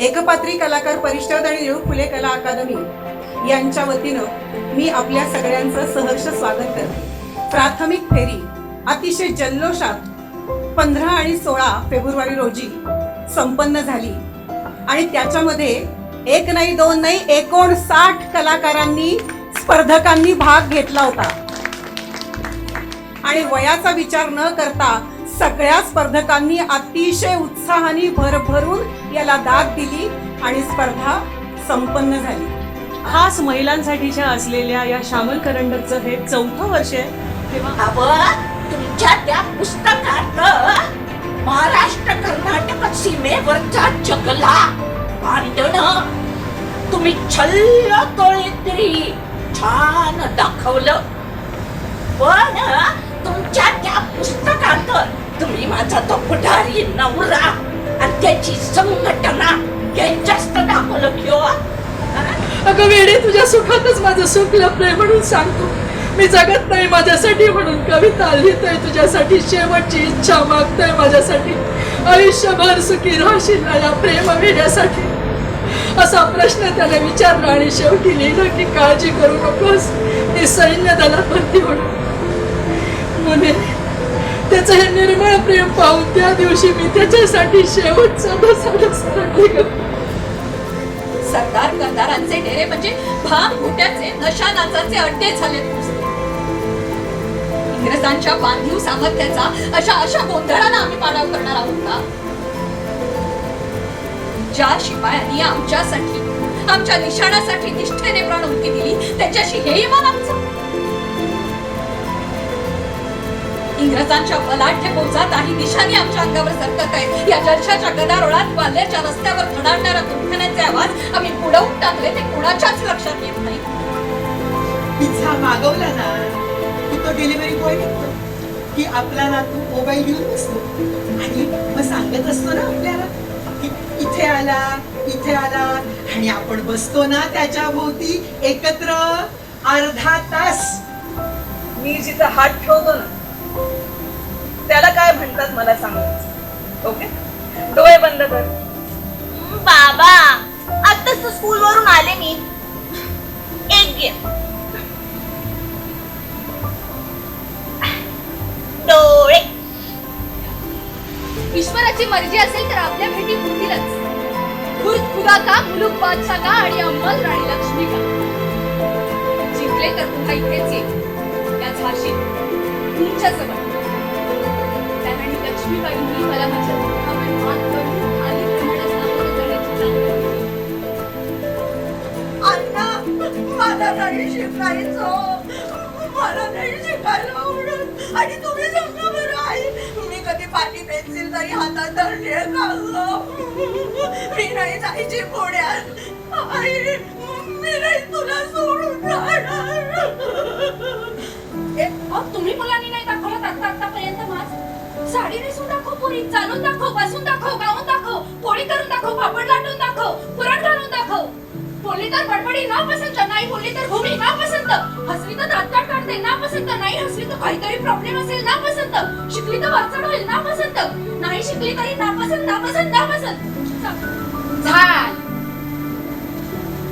एकपात्री कलाकार परिषद आणि निळू फुले कला अकादमी यांच्या वतीनं मी आपल्या सगळ्यांचं सहर्ष स्वागत करते. प्राथमिक फेरी अतिशय जल्लोषात पंधरा आणि सोळा फेब्रुवारी रोजी संपन्न झाली. आणि त्याच्यामध्ये एक नाही दोन नाही एकोणसाठ कलाकारांनी स्पर्धकांनी भाग घेतला होता. आणि वयाचा विचार न करता सगळ्या स्पर्धकांनी अतिशय उत्साहाने भरभरून याला दाद दिली आणि स्पर्धा संपन्न झाली. खास महिलांसाठीच्या असलेल्या या श्यामल करंडकचं हे चौथं वर्ष आहे. तेव्हा तुमच्या त्या पुस्तकात महाराष्ट्र कर्नाटक सीमेवरचा जगला भांडण तुम्ही छल्ल कळीतरी छान दाखवलं. पण तुमच्या त्या पुस्तकात त्याचा तो पुढारी नवरा आणि त्याची संघटना हे जास्त दाखवलं किंवा हो. अगं वेडे तुझ्या सुखातच माझं सुख लपलंय म्हणून सांगतो. मी जगत नाही माझ्यासाठी म्हणून कविता लिहितोय. तुझ्यासाठी शेवटची इच्छा मागतोय माझ्यासाठी. आयुष्यभर सुखी राहशील ना या प्रेम वेड्यासाठी. असा प्रश्न त्याला विचारला आणि शेवटी लिहिलं की काळजी करू नकोस. मी सैन्य दलात भरती होणार मुने त्याचं हे निर्मळ प्रेम पाहून त्या दिवशी मी त्याच्यासाठी शेवटचा बसा रडले सरदार गद्दारांचे डेरे म्हणजे भाग फुट्याचे नशा नाचाचे अड्डे झाले इंग्रजांच्या बांधीव सामर्थ्याचा अशा अशा गोंधळाला आम्ही पाडाव करणार आहोत का? ज्या शिपायांनी आमच्यासाठी आमच्या निशाणासाठी निष्ठेने प्राणवृत्ती दिली त्याच्याशी हे मन आमचं. इंग्रजांच्या बलाढ्य पोचात आणि दिशाने आमच्या अंगावर सरकत आहेत. या जलशाच्या गदारोळात पाल्याच्या रस्त्यावर थडाडणाऱ्या तुमखान्याचे आवाज आम्ही पुढवून टाकले ते कुणाच्याच लक्षात येत नाही. पिझ्झा मागवला ना की तो डिलिव्हरी बॉय निघतो की आपला नातू मोबाईल घेऊन बसतो. आणि मग सांगत असतो ना आपल्याला की इथे आला इथे आला आणि आपण बसतो ना त्याच्या भोवती एकत्र अर्धा तास. मी जिथं हात ठेवतो ना त्याला काय म्हणतात मला सांगायचं ओके डोळे बंद कर. बाबा आताच स्कूल वरून आले मी. एक गेम डोळे. ईश्वराची मर्जी असेल तर आपल्या भेटी होतीलच. खुर्द खुदा का मुलुक बादशाह का आणि अंमल राणी लक्ष्मी का जिंकले तर पुन्हा इथेच येईल त्या झाशी तुमच्या जवळ त्या लक्ष्मीबाईंनी मला माझ्या दुःखावर मात करून खाली प्रमाणे सामोरं जाण्याची अण्णा मला नाही शिकायचं. मला नाही शिकायला आवडत. आणि तुम्ही सांगा बरं आई मी कधी पाटी पेन्सिल तरी हातात धरली मी नाही जायची पुण्यात. आई मी नाही तुला सोडून जाणार. तुम्ही मुलांनी साडी नेसून दाखव पोरी चालून दाखव बसून दाखव गाऊन दाखव पोळी करून दाखव पापड लाटून दाखव पुरण घालून दाखव बोलली तर बडबडी ना पसंत नाही बोलली तर भूमी ना पसंत हसली तर दात काढते ना पसंत नाही हसली तर काहीतरी प्रॉब्लेम असेल ना पसंत शिकली तर वाचड होईल ना पसंत नाही शिकली तरी ना पसंत ना पसंत ना पसंत झाल.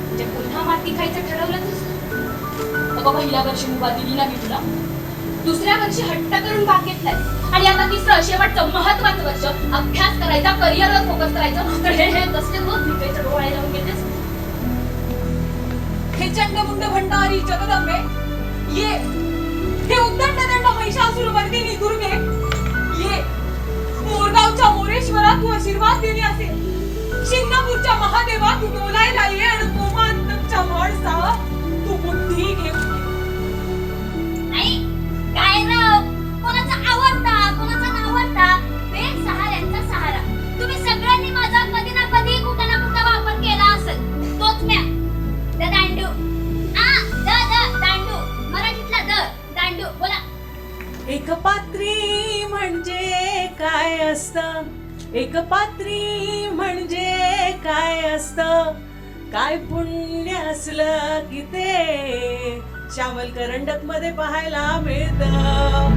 म्हणजे पुन्हा माती खायचं ठरवलं तुझं? बाबा पहिल्या वर्षी मुभा दिली ना मी तुला. दुसऱ्या वर्षी हट्ट करून भाग घेतलाय. आणि आता तिसरं शेवटचं महत्वाचं वर्ष. अभ्यास करायचा करिअरवर फोकस करायचं. तर हे हे कसले रोज भिकायचं डोळे लावून घेतेस? हे चंडमुंड भंडारी जगदंबे ये. हे उद्दंड दंड महिषासुर वर्दिनी दुर्गे ये. मोरगावच्या मोरेश्वरा तू आशीर्वाद देणे असेल. शिंगणापूरच्या महादेवा तू डोलायला ये आणि गोमांतकच्या माणसा तू बुद्धी घेऊन काय कोणाचा आवडता कोणाचा नावडता? आवडता सहाऱ्यांचा सहारा. तुम्ही सगळ्यांनी माझा कधी ना कधी कुठे ना कुठे वापर केला असेल. तोच म्या. द दांडू. आ द द दांडू. मराठीतला द दांडू. बोला. एकपात्री म्हणजे काय असतं? एकपात्री म्हणजे काय असतं? काय पुण्य असलं की ते? श्यामल करंडकमध्ये पाहायला मिळतं.